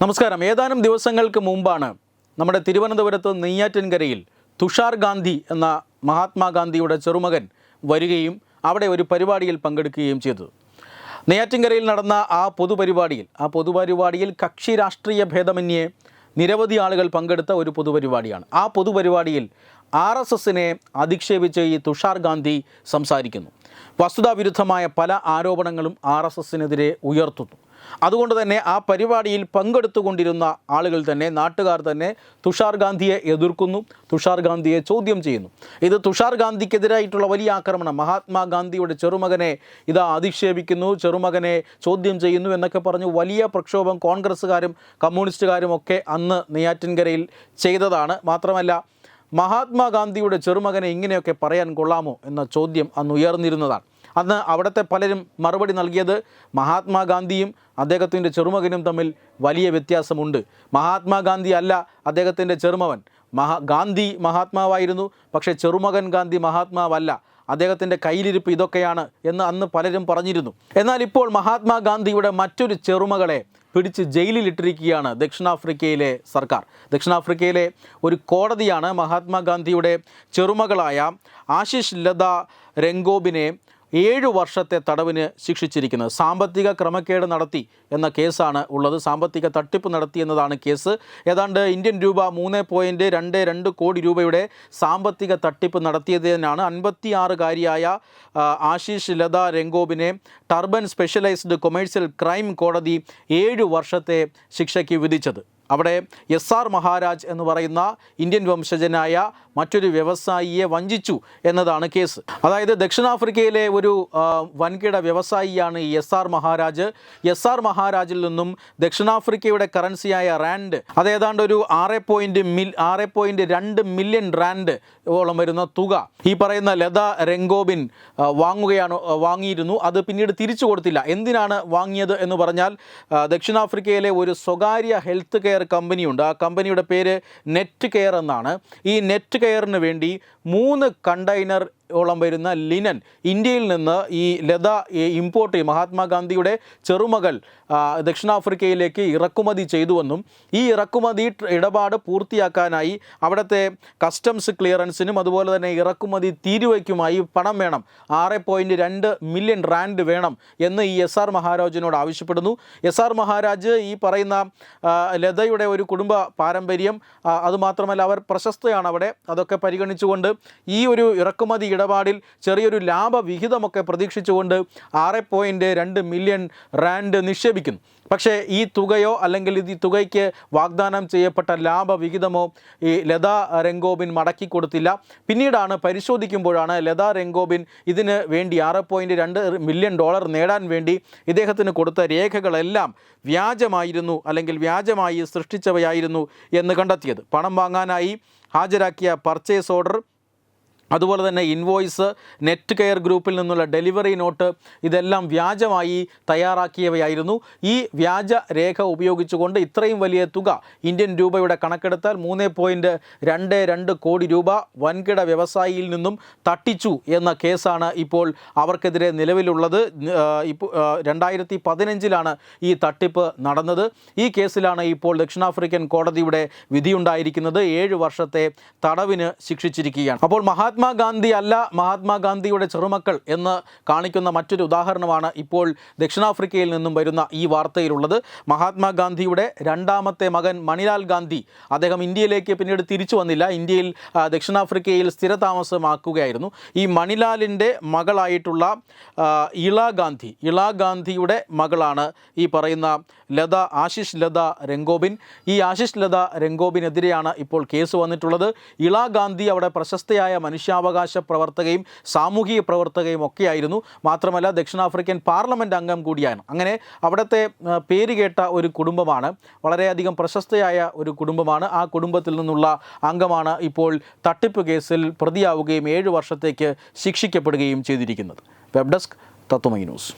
നമസ്കാരം. ഏതാനും ദിവസങ്ങൾക്ക് മുമ്പാണ് നമ്മുടെ തിരുവനന്തപുരത്ത് നെയ്യാറ്റിൻകരയിൽ തുഷാർ ഗാന്ധി എന്ന മഹാത്മാഗാന്ധിയുടെ ചെറുമകൻ വരികയും അവിടെ ഒരു പരിപാടിയിൽ പങ്കെടുക്കുകയും ചെയ്തത് നെയ്യാറ്റിൻകരയിൽ നടന്ന ആ പൊതുപരിപാടിയിൽ ആ പൊതുപരിപാടിയിൽ കക്ഷി രാഷ്ട്രീയ ഭേദമന്യേ നിരവധി ആളുകൾ പങ്കെടുത്ത ഒരു പൊതുപരിപാടിയാണ്. ആ പൊതുപരിപാടിയിൽ ആർ എസ് എസിനെ അധിക്ഷേപിച്ച് ഈ തുഷാർ ഗാന്ധി സംസാരിക്കുന്നു. വസ്തുതാവിരുദ്ധമായ പല ആരോപണങ്ങളും ആർ എസ് എസിനെതിരെ ഉയർത്തുന്നു. അതുകൊണ്ട് തന്നെ ആ പരിപാടിയിൽ പങ്കെടുത്തുകൊണ്ടിരുന്ന ആളുകൾ തന്നെ നാട്ടുകാർ തന്നെ തുഷാർ ഗാന്ധിയെ എതിർക്കുന്നു തുഷാർ ഗാന്ധിയെ ചോദ്യം ചെയ്യുന്നു. ഇത് തുഷാർ ഗാന്ധിക്കെതിരായിട്ടുള്ള വലിയ ആക്രമണം. മഹാത്മാഗാന്ധിയുടെ ചെറുമകനെ ഇതാ അധിക്ഷേപിക്കുന്നു ചെറുമകനെ ചോദ്യം ചെയ്യുന്നു എന്നൊക്കെ പറഞ്ഞു വലിയ പ്രക്ഷോഭം കോൺഗ്രസ്സുകാരും കമ്മ്യൂണിസ്റ്റുകാരും ഒക്കെ അന്ന് നെയ്യാറ്റിൻകരയിൽ ചെയ്തതാണ്. മാത്രമല്ല മഹാത്മാഗാന്ധിയുടെ ചെറുമകനെ ഇങ്ങനെയൊക്കെ പറയാൻ കൊള്ളാമോ എന്ന ചോദ്യം അന്ന് ഉയർന്നിരുന്നതാണ്. അന്ന് അവിടുത്തെ പലരും മറുപടി നൽകിയത് മഹാത്മാഗാന്ധിയും അദ്ദേഹത്തിന്റെ ചെറുമകനും തമ്മിൽ വലിയ വ്യത്യാസമുണ്ട്. മഹാത്മാഗാന്ധി അല്ല അദ്ദേഹത്തിന്റെ ചെറുമവൻ. മഹാ ഗാന്ധി മഹാത്മാവായിരുന്നു. പക്ഷേ ചെറുമകൻ ഗാന്ധി മഹാത്മാവല്ല. അദ്ദേഹത്തിന്റെ കയ്യിലിരിപ്പ് ഇതൊക്കെയാണ് എന്ന് അന്ന് പലരും പറഞ്ഞിരുന്നു. എന്നാൽ ഇപ്പോൾ മഹാത്മാഗാന്ധിയുടെ മറ്റൊരു ചെറുമകളെ പിടിച്ച് ജയിലിലിട്ടിരിക്കുകയാണ് ദക്ഷിണാഫ്രിക്കയിലെ സർക്കാർ. ദക്ഷിണാഫ്രിക്കയിലെ ഒരു കോടതിയാണ് മഹാത്മാഗാന്ധിയുടെ ചെറുമകളായ ആശിഷ് ലത രംഗോബിനെ ഏഴു വർഷത്തെ തടവിന് ശിക്ഷിച്ചിരിക്കുന്നത്. സാമ്പത്തിക ക്രമക്കേട് നടത്തി എന്ന കേസാണ് ഉള്ളത്. സാമ്പത്തിക തട്ടിപ്പ് നടത്തി എന്നതാണ് കേസ്. ഏതാണ്ട് ഇന്ത്യൻ രൂപ മൂന്ന് പോയിന്റ് രണ്ട് രണ്ട് കോടി രൂപയുടെ സാമ്പത്തിക തട്ടിപ്പ് നടത്തിയതിനാണ് അൻപത്തിയാറുകാരിയായ ആശിഷ് ലത രംഗോബിനെ ടർബൻ സ്പെഷ്യലൈസ്ഡ് കൊമേഴ്സ്യൽ ക്രൈം കോടതി ഏഴു വർഷത്തെ ശിക്ഷയ്ക്ക് വിധിച്ചത്. അവിടെ എസ് ആർ മഹാരാജ് എന്ന് പറയുന്ന ഇന്ത്യൻ വംശജനായ മറ്റൊരു വ്യവസായിയെ വഞ്ചിച്ചു എന്നതാണ് കേസ്. അതായത് ദക്ഷിണാഫ്രിക്കയിലെ ഒരു വൻകിട വ്യവസായിയാണ് ഈ S R Maharaj. S R മഹാരാജിൽ നിന്നും ദക്ഷിണാഫ്രിക്കയുടെ കറൻസിയായ റാൻഡ് അത് ഏതാണ്ട് ഒരു ആറ് പോയിന്റ് മിൽ ആറ് പോയിന്റ് രണ്ട് മില്യൺ റാൻഡ് ഓളം വരുന്ന തുക ഈ പറയുന്ന ലത രംഗോബിൻ വാങ്ങുകയാണ് വാങ്ങിയിരുന്നു. അത് പിന്നീട് തിരിച്ചു കൊടുത്തില്ല. എന്തിനാണ് വാങ്ങിയത് എന്ന് പറഞ്ഞാൽ ദക്ഷിണാഫ്രിക്കയിലെ ഒരു സ്വകാര്യ ഹെൽത്ത് കെയർ കമ്പനിയുണ്ട്. ആ കമ്പനിയുടെ പേര് നെറ്റ് കെയർ എന്നാണ്. ഈ നെറ്റ് കെയറിന് വേണ്ടി മൂന്ന് കണ്ടെയ്നർ ഓളം വരുന്ന ലിനൻ. ഇന്ത്യയിൽ നിന്ന് ഈ ലത ഇമ്പോർട്ട് ചെയ്യും മഹാത്മാഗാന്ധിയുടെ ചെറുമകൾ ദക്ഷിണാഫ്രിക്കയിലേക്ക് ഇറക്കുമതി ചെയ്തുവെന്നും ഈ ഇറക്കുമതി ഇടപാട് പൂർത്തിയാക്കാനായി അവിടുത്തെ കസ്റ്റംസ് ക്ലിയറൻസിനും അതുപോലെ തന്നെ ഇറക്കുമതി തീരുവയ്ക്കുമായി പണം വേണം. ആറ് പോയിന്റ് രണ്ട് മില്യൺ റാൻഡ് വേണം എന്ന് ഈ എസ് ആർ മഹാരാജിനോട് ആവശ്യപ്പെടുന്നു. എസ് ആർ മഹാരാജ് ഈ പറയുന്ന ലതയുടെ ഒരു കുടുംബ പാരമ്പര്യം അതുമാത്രമല്ല അവർ പ്രശസ്തയാണ് അവിടെ. അതൊക്കെ പരിഗണിച്ചുകൊണ്ട് ഈ ഒരു ഇറക്കുമതി ഇടപാടിൽ ചെറിയൊരു ലാഭവിഹിതമൊക്കെ പ്രതീക്ഷിച്ചുകൊണ്ട് ആറ് പോയിന്റ് രണ്ട് മില്യൺ റാൻഡ് നിക്ഷേപിക്കുന്നു. പക്ഷേ ഈ തുകയോ അല്ലെങ്കിൽ ഈ തുകയ്ക്ക് വാഗ്ദാനം ചെയ്യപ്പെട്ട ലാഭവിഹിതമോ ഈ ലത രംഗോബിൻ മടക്കി കൊടുത്തില്ല. പിന്നീടാണ് പരിശോധിക്കുമ്പോഴാണ് ലത രംഗോബിൻ ഇതിന് വേണ്ടി ആറ് പോയിന്റ് രണ്ട് മില്യൺ ഡോളർ നേടാൻ വേണ്ടി ഇദ്ദേഹത്തിന് കൊടുത്ത രേഖകളെല്ലാം വ്യാജമായിരുന്നു അല്ലെങ്കിൽ വ്യാജമായി സൃഷ്ടിച്ചവയായിരുന്നു എന്ന് കണ്ടെത്തിയത്. പണം വാങ്ങാനായി ഹാജരാക്കിയ പർച്ചേസ് ഓർഡർ അതുപോലെ തന്നെ ഇൻവോയ്സ് നെറ്റ് കെയർ ഗ്രൂപ്പിൽ നിന്നുള്ള ഡെലിവറി നോട്ട് ഇതെല്ലാം വ്യാജമായി തയ്യാറാക്കിയവയായിരുന്നു. ഈ വ്യാജ രേഖ ഉപയോഗിച്ചുകൊണ്ട് ഇത്രയും വലിയ തുക ഇന്ത്യൻ രൂപയുടെ കണക്കെടുത്താൽ മൂന്ന് പോയിന്റ് രണ്ട് രണ്ട് കോടി രൂപ വൻകിട വ്യവസായിയിൽ നിന്നും തട്ടിച്ചു എന്ന കേസാണ് ഇപ്പോൾ അവർക്കെതിരെ നിലവിലുള്ളത്. ഇപ്പോൾ രണ്ടായിരത്തി പതിനഞ്ചിലാണ് ഈ തട്ടിപ്പ് നടന്നത്. ഈ കേസിലാണ് ഇപ്പോൾ ദക്ഷിണാഫ്രിക്കൻ കോടതിയുടെ വിധിയുണ്ടായിരിക്കുന്നത്. ഏഴ് വർഷത്തെ തടവിന് ശിക്ഷിച്ചിരിക്കുകയാണ്. അപ്പോൾ മഹാത്മാഗാന്ധി അല്ല മഹാത്മാഗാന്ധിയുടെ ചെറുമക്കൾ എന്ന് കാണിക്കുന്ന മറ്റൊരു ഉദാഹരണമാണ് ഇപ്പോൾ ദക്ഷിണാഫ്രിക്കയിൽ നിന്നും വരുന്ന ഈ വാർത്തയിലുള്ളത്. മഹാത്മാഗാന്ധിയുടെ രണ്ടാമത്തെ മകൻ മണിലാൽ ഗാന്ധി അദ്ദേഹം ഇന്ത്യയിലേക്ക് പിന്നീട് തിരിച്ചു വന്നില്ല. ഇന്ത്യയിൽ ദക്ഷിണാഫ്രിക്കയിൽ സ്ഥിരതാമസമാക്കുകയായിരുന്നു. ഈ മണിലാലിന്റെ മകളായിട്ടുള്ള ഇള ഗാന്ധി ഇള ഗാന്ധിയുടെ മകളാണ് ഈ പറയുന്ന ലത ആശിഷ് ലത രംഗോബിൻ ഈ ആശിഷ് ലത രംഗോബിനെതിരെയാണ് ഇപ്പോൾ കേസ് വന്നിട്ടുള്ളത്. ഇള ഗാന്ധി അവിടെ പ്രശസ്തയായ മനുഷ്യാവകാശ പ്രവർത്തകയും സാമൂഹിക പ്രവർത്തകയും ഒക്കെയായിരുന്നു. മാത്രമല്ല ദക്ഷിണാഫ്രിക്കൻ പാർലമെന്റ് അംഗം കൂടിയാണ്. അങ്ങനെ അവിടുത്തെ പേര് കേട്ട ഒരു കുടുംബമാണ്. വളരെയധികം പ്രശസ്തയായ ഒരു കുടുംബമാണ്. ആ കുടുംബത്തിൽ നിന്നുള്ള അംഗമാണ് ഇപ്പോൾ തട്ടിപ്പ് കേസിൽ പ്രതിയാവുകയും ഏഴ് വർഷത്തേക്ക് ശിക്ഷിക്കപ്പെടുകയും ചെയ്തിരിക്കുന്നത്. Web desk Tatwamayi news.